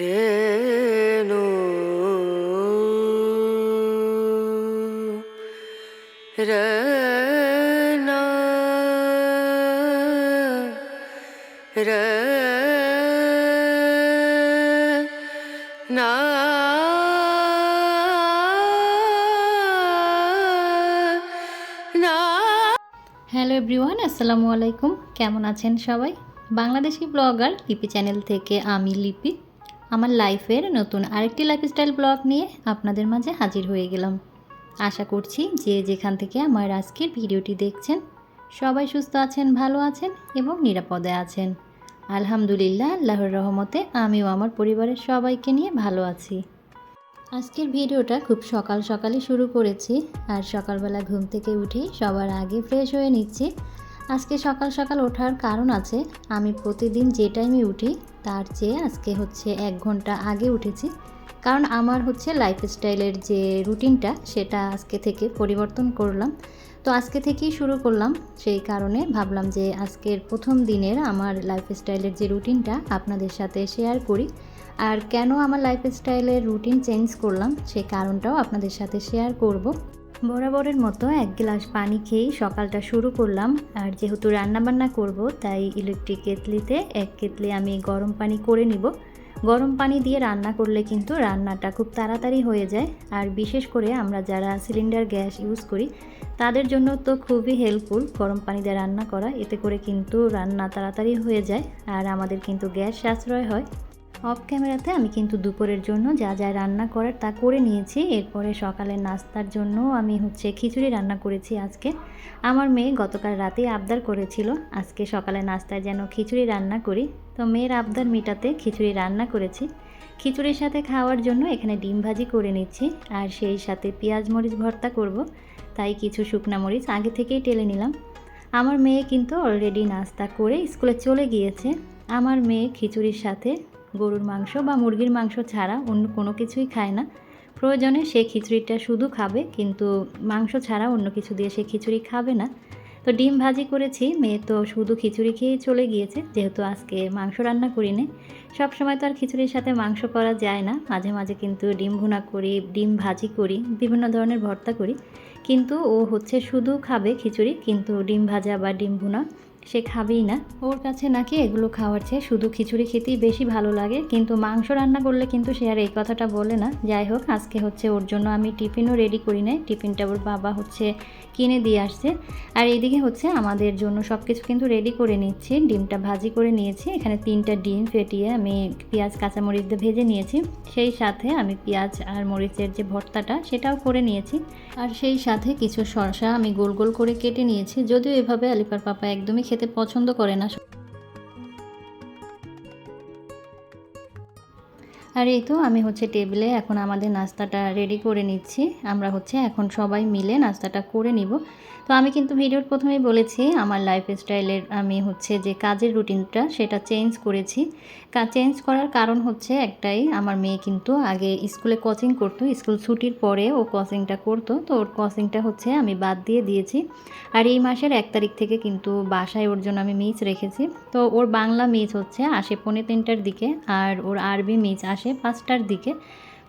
রেণু। রনা না hello everyone আসসালামু আলাইকুম কেমন আছেন সবাই? বাংলাদেশি ব্লগার লিপি চ্যানেল থেকে আমি লিপি। আমার লাইফের নতুন আরেকটি লাইফস্টাইল ব্লগ নিয়ে আপনাদের মাঝে হাজির হয়ে গেলাম। আশা করছি যে যেখান থেকে আমার আজকের ভিডিওটি দেখছেন, সবাই সুস্থ আছেন, ভালো আছেন এবং নিরাপদে আছেন। আলহামদুলিল্লাহ, আল্লাহর রহমতে আমিও আমার পরিবারের সবাইকে নিয়ে ভালো আছি। আজকের ভিডিওটা খুব সকাল সকালে শুরু করেছি আর সকালবেলা ঘুম থেকে উঠে সবার আগে ফ্রেশ হয়ে নিচ্ছি। আজকে সকাল সকাল ওঠার কারণ আছে। আমি প্রতিদিন যে টাইমে উঠি, তার চেয়ে আজকে হচ্ছে এক ঘণ্টা আগে উঠেছি। কারণ আমার হচ্ছে লাইফস্টাইলের যে রুটিনটা, সেটা আজকে থেকে পরিবর্তন করলাম। তো আজকে থেকেই শুরু করলাম। সেই কারণে ভাবলাম যে আজকের প্রথম দিনের আমার লাইফস্টাইলের যে রুটিনটা আপনাদের সাথে শেয়ার করি। আর কেন আমার লাইফস্টাইলের রুটিন চেঞ্জ করলাম সেই কারণটাও আপনাদের সাথে শেয়ার করব। বরাবরের মতো এক গ্লাস পানি খেয়েই সকালটা শুরু করলাম। আর যেহেতু রান্নাবান্না করব, তাই ইলেকট্রিক কেতলিতে এক কেতলি আমি গরম পানি করে নিব। গরম পানি দিয়ে রান্না করলে কিন্তু রান্নাটা খুব তাড়াতাড়ি হয়ে যায়। আর বিশেষ করে আমরা যারা সিলিন্ডার গ্যাস ইউজ করি, তাদের জন্য তো খুবই হেল্পফুল গরম পানি দিয়ে রান্না করা। এতে করে কিন্তু রান্না তাড়াতাড়ি হয়ে যায়, আর আমাদের কিন্তু গ্যাস সাশ্রয় হয়। অফ ক্যামেরাতে আমি কিন্তু দুপুরের জন্য যা যা রান্না করার তা করে নিয়েছি। এরপরে সকালের নাস্তার জন্য আমি হচ্ছে খিচুড়ি রান্না করেছি আজকে। আমার মেয়ে গতকাল রাতে আবদার করেছিল, আজকে সকালে নাস্তায় যেন খিচুড়ি রান্না করি। তো মেয়ের আবদার মেটাতে খিচুড়ি রান্না করেছি। খিচুড়ির সাথে খাওয়ার জন্য এখানে ডিম ভাজি করে নিচ্ছি, আর সেই সাথে পেঁয়াজ মরিচ ভর্তা করব। তাই কিছু শুকনা মরিচ আগে থেকেই টেলে নিলাম। আমার মেয়ে কিন্তু অলরেডি নাস্তা করে স্কুলে চলে গিয়েছে। আমার মেয়ে খিচুড়ির সাথে গরুর মাংস বা মুরগির মাংস ছাড়া অন্য কোনো কিছুই খায় না। প্রয়োজনে সে খিচুড়িটা শুধু খাবে, কিন্তু মাংস ছাড়া অন্য কিছু দিয়ে সে খিচুড়ি খাবে না। তো ডিম ভাজি করেছি, মেয়ে তো শুধু খিচুড়ি খেয়েই চলে গিয়েছে, যেহেতু আজকে মাংস রান্না করি সব সময় তো আর খিচুড়ির সাথে মাংস করা যায় না। মাঝে মাঝে কিন্তু ডিম ভুনা করি, ডিম ভাজি করি, বিভিন্ন ধরনের ভর্তা করি। কিন্তু ও হচ্ছে শুধু খাবে খিচুড়ি, কিন্তু ডিম ভাজা বা ডিম ভুনা সে খাবেই না। ওর কাছে নাকি এগুলো খাওয়ার চেয়ে শুধু খিচুড়ি খেতেই বেশি ভালো লাগে। কিন্তু মাংস রান্না করলে কিন্তু সে আর এই কথাটা বলে না। যাই হোক, আজকে হচ্ছে ওর জন্য আমি টিফিনও রেডি করি নাই। টিফিনটা ওর বাবা হচ্ছে কিনে দিয়ে আসছে। আর এইদিকে হচ্ছে আমাদের জন্য সব কিছু কিন্তু রেডি করে নিচ্ছি। ডিমটা ভাজি করে নিয়েছি। এখানে তিনটা ডিম ফেটিয়ে আমি পেঁয়াজ, কাঁচামরিচ দিয়ে ভেজে নিয়েছি। সেই সাথে আমি পেঁয়াজ আর মরিচের যে ভর্তাটা, সেটাও করে নিয়েছি। আর সেই সাথে কিছু শসা আমি গোল গোল করে কেটে নিয়েছি, যদিও এভাবে আলিপার পাপা একদমই খেতে পছন্দ করে না। আর এই তো আমি হচ্ছে টেবিলে এখন আমাদের নাস্তাটা রেডি করে নিচ্ছি। আমরা হচ্ছে এখন সবাই মিলে নাস্তাটা করে নিব। তো আমি কিন্তু ভিডিওর প্রথমেই বলেছি, আমার লাইফস্টাইলের আমি হচ্ছে যে কাজের রুটিনটা সেটা চেঞ্জ করেছি। চেঞ্জ করার কারণ হচ্ছে একটাই, আমার মেয়ে কিন্তু আগে স্কুলে কোচিং করতো স্কুল ছুটির পরে ও কোচিংটা করতো, তো ওর কোচিংটা হচ্ছে আমি বাদ দিয়ে দিয়েছি। আর এই মাসের এক তারিখ থেকে কিন্তু বাসায় ওর জন্য আমি মিচ রেখেছি। তো ওর বাংলা মিচ হচ্ছে আসে পৌনে তিনটার দিকে, আর ওর আরবি মিচ আসে পাঁচটার দিকে।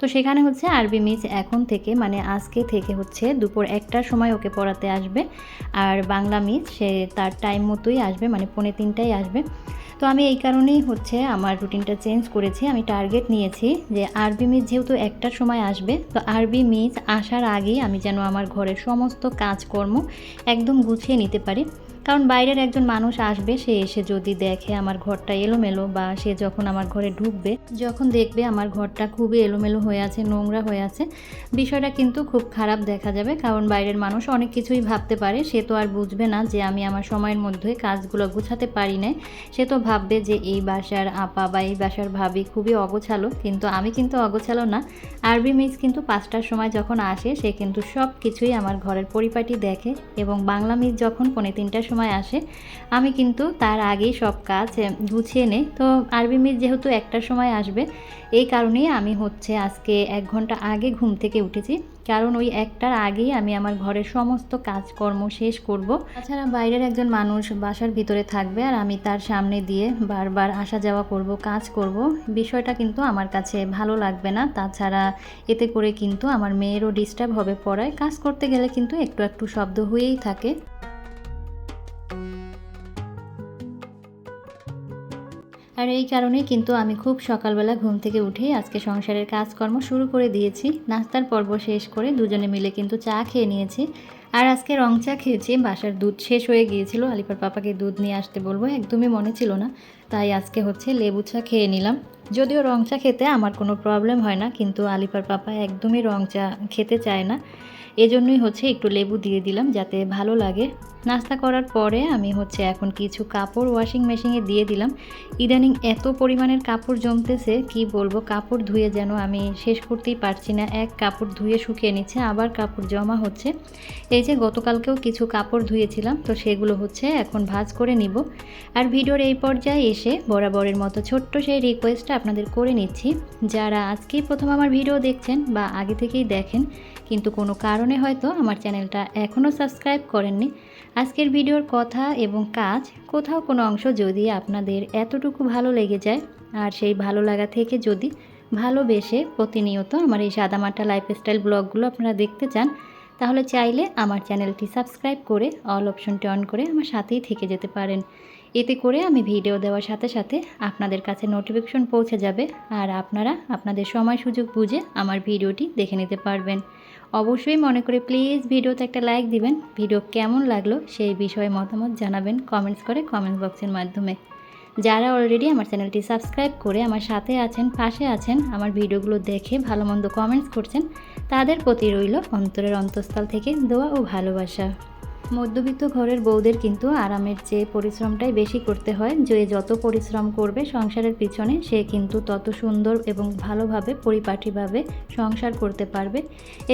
তো সেখানে হচ্ছে আরবি মিস এখন থেকে মানে আজকে থেকে হচ্ছে দুপুর একটার সময় ওকে পড়াতে আসবে। আর বাংলা মিস, সে তার টাইম মতোই আসবে মানে পৌনে তিনটায় আসবে। তো আমি এই কারণেই হচ্ছে আমার রুটিনটা চেঞ্জ করেছি। আমি টার্গেট নিয়েছি যে আরবি মিস যেহেতু একটার সময় আসবে, তো আরবি মিস আসার আগেই আমি যেন আমার ঘরের সমস্ত কাজকর্ম একদম গুছিয়ে নিতে পারি। কারণ বাইরের একজন মানুষ আসবে, সে এসে যদি দেখে আমার ঘরটা এলোমেলো বা সে যখন আমার ঘরে ঢুকবে, যখন দেখবে আমার ঘরটা খুবই এলোমেলো হয়ে আছে, নোংরা হয়ে আছে, বিষয়টা কিন্তু খুব খারাপ দেখা যাবে। কারণ বাইরের মানুষ অনেক কিছুই ভাবতে পারে, সে তো আর বুঝবে না যে আমি আমার সময়ের মধ্যে কাজগুলো গুছাতে পারি না সে তো ভাববে যে এই বাসার আপা বা এই বাসার ভাবি খুবই অগোছালো, কিন্তু আমি কিন্তু অগোছালো না। আরবি মিস কিন্তু পাঁচটার সময় যখন আসে, সে কিন্তু সব কিছুই আমার ঘরের পরিপাটি দেখে এবং বাংলা মিস যখন পৌনে তিনটার সময় আসে, আমি কিন্তু তার আগেই সব কাজ গুছিয়ে নেই। তো আরবি মিস যেহেতু একটার সময় আসবে, এই কারণেই আমি হচ্ছে আজকে এক ঘণ্টা আগে ঘুম থেকে উঠেছি। কারণ ওই একটার আগেই আমি আমার ঘরের সমস্ত কাজকর্ম শেষ করব। তাছাড়া বাইরের একজন মানুষ বাসার ভিতরে থাকবে আর আমি তার সামনে দিয়ে বারবার আসা যাওয়া করব, কাজ করব। বিষয়টা কিন্তু আমার কাছে ভালো লাগবে না। তাছাড়া এতে করে কিন্তু আমার মেয়েরও ডিস্টার্ব হবে পড়ায়। কাজ করতে গেলে কিন্তু একটু একটু শব্দ হয়েই থাকে। আর এই কারণেই কিন্তু আমি খুব সকালবেলা ঘুম থেকে উঠেই আজকে সংসারের কাজকর্ম শুরু করে দিয়েছি। নাস্তার পর্ব শেষ করে দুজনে মিলে কিন্তু চা খেয়ে নিয়েছি। আর আজকে রং চা খেয়েছি, বাসার দুধ শেষ হয়ে গিয়েছিল। আলিপার পাপাকে দুধ নিয়ে আসতে বলব, একদমই মনে ছিল না। তাই আজকে হচ্ছে লেবু চা খেয়ে নিলাম। যদিও রং চা খেতে আমার কোনো প্রবলেম হয় না, কিন্তু আলিপার পাপা একদমই রং চা খেতে চায় না। এজন্যই হচ্ছে একটু লেবু দিয়ে দিলাম যাতে ভালো লাগে। নাস্তা করার পরে আমি হচ্ছে এখন কিছু কাপড় ওয়াশিং মেশিনে দিয়ে দিলাম। ইদানিং এত পরিমাণের কাপড় জমতেছে, কি বলব? কাপড় ধুয়ে যেন আমি শেষ করতেই পারছি না। এক কাপড় ধুয়ে শুকিয়ে নিচ্ছে, আবার কাপড় জমা হচ্ছে। এই যে গতকালকেও কিছু কাপড় ধুয়েছিলাম, তো সেগুলো হচ্ছে এখন ভাজ করে নিব। আর ভিডিওর এই পর্যায়ে এসে বরাবরের মতো ছোট্ট সেই রিকোয়েস্টটা আপনাদের করে নিচ্ছি। যারা আজকেই প্রথম আমার ভিডিও দেখছেন বা আগে থেকেই দেখেন কিন্তু কোনো কারণে হয়তো আমার চ্যানেলটা এখনও সাবস্ক্রাইব করেননি। আজকের ভিডিওর কথা এবং কাজ, কোথাও কোনো অংশ যদি আপনাদের এতটুকু ভালো লেগে যায়, আর সেই ভালো লাগা থেকে যদি ভালোবেসে প্রতিনিয়ত আমার এই সাদামাটা লাইফস্টাইল ব্লগগুলো আপনারা দেখতে চান, তাহলে চাইলে আমার চ্যানেলটি সাবস্ক্রাইব করে অল অপশনটি অন করে আমার সাথেই থেকে যেতে পারেন। এতে করে আমি ভিডিও দেওয়ার সাথে সাথে আপনাদের কাছে নোটিফিকেশন পৌঁছে যাবে আর আপনারা আপনাদের সময় সুযোগ বুঝে আমার ভিডিওটি দেখে নিতে পারবেন। অবশ্যই মনে করে প্লিজ ভিডিওতে একটা লাইক দিবেন। ভিডিও কেমন লাগল সেই বিষয়ে মতামত জানাবেন কমেন্টস করে কমেন্ট বক্সের মাধ্যমে। যারা অলরেডি আমার চ্যানেলটি সাবস্ক্রাইব করে আমার সাথে আছেন, পাশে আছেন, আমার ভিডিওগুলো দেখে ভালো মন্দ কমেন্টস করছেন, তাদের প্রতি রইল অন্তরের অন্তঃস্থল থেকে দোয়া ও ভালোবাসা। মধ্যবিত্ত ঘরের বউদের কিন্তু আরামের চেয়ে পরিশ্রমটাই বেশি করতে হয়। যে যত পরিশ্রম করবে সংসারের পিছনে, সে কিন্তু তত সুন্দর এবং ভালোভাবে, পরিপাটিভাবে সংসার করতে পারবে।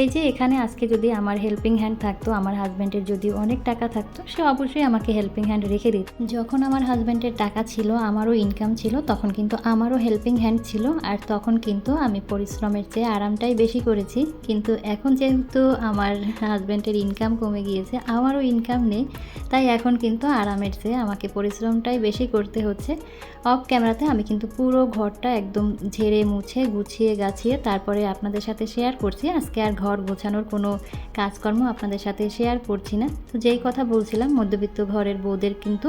এই যে এখানে আজকে যদি আমার হেল্পিং হ্যান্ড থাকতো, আমার হাজব্যান্ডের যদি অনেক টাকা থাকতো, সে অবশ্যই আমাকে হেল্পিং হ্যান্ড রেখে দিত। যখন আমার হাজব্যান্ডের টাকা ছিল, আমারও ইনকাম ছিল, তখন কিন্তু আমারও হেল্পিং হ্যান্ড ছিল, আর তখন কিন্তু আমি পরিশ্রমের চেয়ে আরামটাই বেশি করেছি। কিন্তু এখন যেহেতু আমার হাজব্যান্ডের ইনকাম কমে গিয়েছে, আমারও ইনকাম নেই, তাই এখন কিন্তু আরামের চেয়ে আমাকে পরিশ্রমটাই বেশি করতে হচ্ছে। অফ ক্যামেরাতে আমি কিন্তু পুরো ঘরটা একদম ঝেড়ে মুছে, গুছিয়ে, গাছিয়ে তারপরে আপনাদের সাথে শেয়ার করছি। আজকে আর ঘর গোছানোর কোনো কাজকর্ম আপনাদের সাথে শেয়ার করছি না। তো যেই কথা বলছিলাম, মধ্যবিত্ত ঘরের বউদের কিন্তু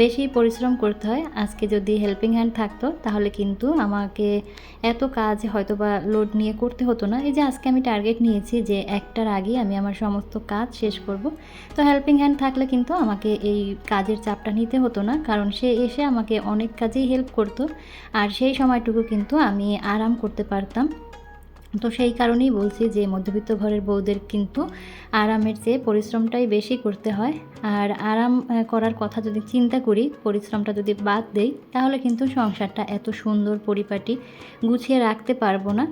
বেশি পরিশ্রম করতে হয়। আজকে যদি হেল্পিং হ্যান্ড থাকতো, তাহলে কিন্তু আমাকে এত কাজ হয়তো বা লোড নিয়ে করতে হতো না। এই যে আজকে আমি টার্গেট নিয়েছি যে একটার আগেই আমি আমার সমস্ত কাজ শেষ করব। তো হেল্পিং হ্যান্ড থাকলে কিন্তু আমাকে এই কাজের চাপটা নিতে হতো না, কারণ সে এসে আমাকে অনেক কাজেই হেল্প করতো। আর সেই সময়টুকু কিন্তু আমি আরাম করতে পারতাম। তো সেই কারণেই বলছি যে, মধ্যবিত্ত ঘরের বউদের কিন্তু আরামের চেয়ে পরিশ্রমটাই বেশি করতে হয়। আর আরাম করার কথা যদি চিন্তা করি, পরিশ্রমটা যদি বাদ দেই, তাহলে কিন্তু সংসারটা এত সুন্দর পরিপাটি গুছিয়ে রাখতে পারব না।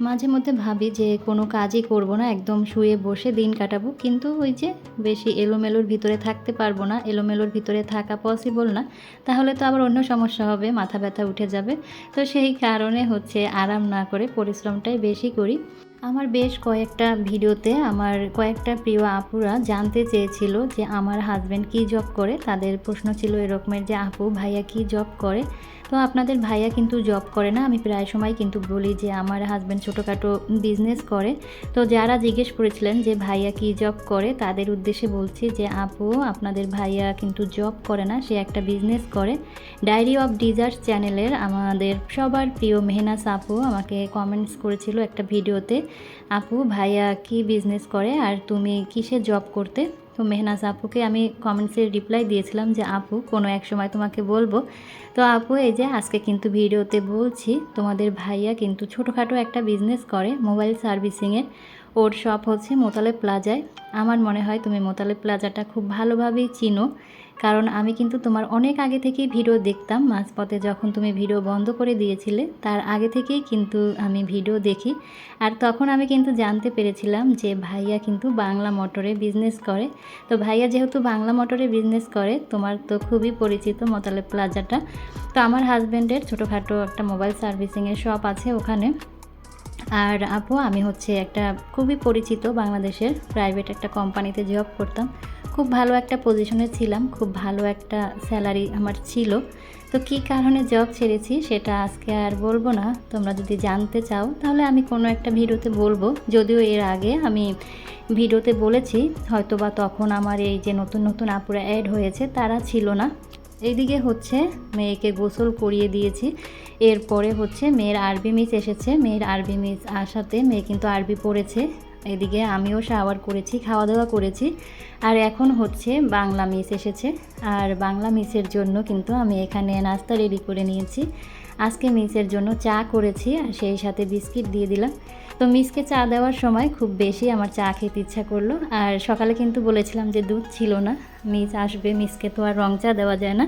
মাঝে মধ্যে ভাবি যে কোনো কাজই করব না, একদম শুয়ে বসে দিন কাটাবো। কিন্তু ওই যে বেশি এলোমেলোর ভিতরে থাকতে পারব না, এলোমেলোর ভিতরে থাকা পসিবল না, তাহলে তো আবার অন্য সমস্যা হবে, মাথা ব্যথা উঠে যাবে। তো সেই কারণে হচ্ছে আরাম না করে পরিশ্রমটাই বেশি করি। আমার বেশ কয়েকটা ভিডিওতে আমার কয়েকটা প্রিয় আপুরা জানতে চেয়েছিল যে আমার হাজব্যান্ড কী জব করে, তাদের প্রশ্ন ছিল এরকমের যে, আপু, ভাইয়া কী জব করে? তো আপনাদের ভাইয়া কিন্তু জব করে না। আমি প্রায় সময় কিন্তু বলি যে, আমার হাজব্যান্ড ছোটোখাটো বিজনেস করে। তো যারা জিজ্ঞেস করেছিলেন যে, ভাইয়া কী জব করে? তাদের উদ্দেশ্যে বলছি যে, আপু, আপনাদের ভাইয়া কিন্তু জব করে না। সে একটা বিজনেস করে। ডায়েরি অফ ডিজার্স চ্যানেলের আমাদের সবার প্রিয় মেহনাস আপু আমাকে কমেন্টস করেছিল একটা ভিডিওতে আপু, ভাইয়া কি বিজনেস করে? আর তুমি কিসে জব করতে? তো মেহনাজ আপুকে আমি কমেন্টসে রিপ্লাই দিয়েছিলাম যে, আপু, কোনো এক সময় তোমাকে বলব। তো আপু, এই যে আজকে কিন্তু ভিডিওতে বলছি, তোমাদের ভাইয়া কিন্তু ছোটোখাটো একটা বিজনেস করে মোবাইল সার্ভিসিংয়ের ওর শপ হচ্ছে মোতালে প্লাজায় আমার মনে হয় তুমি মোতালে প্লাজাটা খুব ভালোভাবেই চিনো। কারণ আমি কিন্তু তোমার অনেক আগে থেকেই ভিডিও দেখতাম। মাঝপথে যখন তুমি ভিডিও বন্ধ করে দিয়েছিলে, তার আগে থেকেই কিন্তু আমি ভিডিও দেখি। আর তখন আমি কিন্তু জানতে পেরেছিলাম যে ভাইয়া কিন্তু বাংলা মোটরে বিজনেস করে। তো ভাইয়া যেহেতু বাংলা মোটরে বিজনেস করে, তোমার তো খুবই পরিচিত মোতালে প্লাজাটা। তো আমার হাজব্যান্ডের ছোটোখাটো একটা মোবাইল সার্ভিসিংয়ের শপ আছে ওখানে। আর আপু, আমি হচ্ছে একটা খুবই পরিচিত বাংলাদেশের প্রাইভেট একটা কোম্পানিতে জব করতাম। খুব ভালো একটা পজিশনে ছিলাম, খুব ভালো একটা স্যালারি আমার ছিল। তো কী কারণে জব ছেড়েছি সেটা আজকে আর বলব না, তোমরা যদি জানতে চাও তাহলে আমি কোনো একটা ভিডিওতে বলব। যদিও এর আগে আমি ভিডিওতে বলেছি হয়তো বা তখন আমার এই যে নতুন নতুন আপুরা অ্যাড হয়েছে তারা ছিল না। এইদিকে হচ্ছে মেয়েকে গোসল করিয়ে দিয়েছি, এরপরে হচ্ছে মেয়ের আরবি মিস এসেছে। মেয়ের আরবি মিস আসাতে মেয়ে কিন্তু আরবি পড়েছে। এদিকে আমিও শাওয়ার করেছি খাওয়া দাওয়া করেছি। আর এখন হচ্ছে বাংলা মিস এসেছে। আর বাংলা মিসের জন্য কিন্তু আমি এখানে নাস্তা রেডি করে নিয়েছি। আজকে মিসের জন্য চা করেছি আর সেই সাথে বিস্কিট দিয়ে দিলাম। তো মিসকে চা দেওয়ার সময় খুব বেশি আমার চা খেতে ইচ্ছা করল। আর সকালে কিন্তু বলেছিলাম যে দুধ ছিল না। মিস আসবে মিসকে তো আর রং চা দেওয়া যায় না।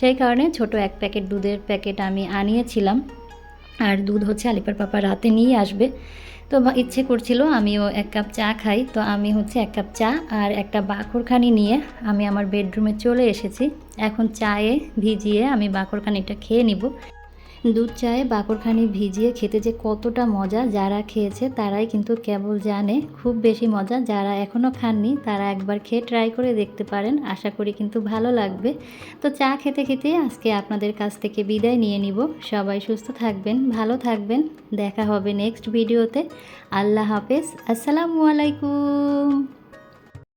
সেই কারণে ছোট এক প্যাকেট দুধের প্যাকেট আমি আনিয়েছিলাম। আর দুধ হচ্ছে আলিপার পাপা রাতে নিয়ে আসবে। তো ইচ্ছে করছিল আমিও এক কাপ চা খাই। তো আমি হচ্ছে এক কাপ চা আর একটা বাখরখানি নিয়ে আমি আমার বেডরুমে চলে এসেছি। এখন চায়ে ভিজিয়ে আমি বাকরখানিটা খেয়ে নিব। দুধ চায়ে বাকরখানি ভিজিয়ে খেতে যে কতটা মজা যারা খেয়েছে তারাই কিন্তু কেবল জানে। খুব বেশি মজা যারা এখনও খাননি তারা একবার খেয়ে ট্রাই করে দেখতে পারেন। আশা করি কিন্তু ভালো লাগবে। তো চা খেতে খেতে আজকে আপনাদের কাছ থেকে বিদায় নিয়ে নিব। সবাই সুস্থ থাকবেন, ভালো থাকবেন। দেখা হবে নেক্সট ভিডিওতে আল্লাহ হাফেজ। আসসালামু আলাইকুম।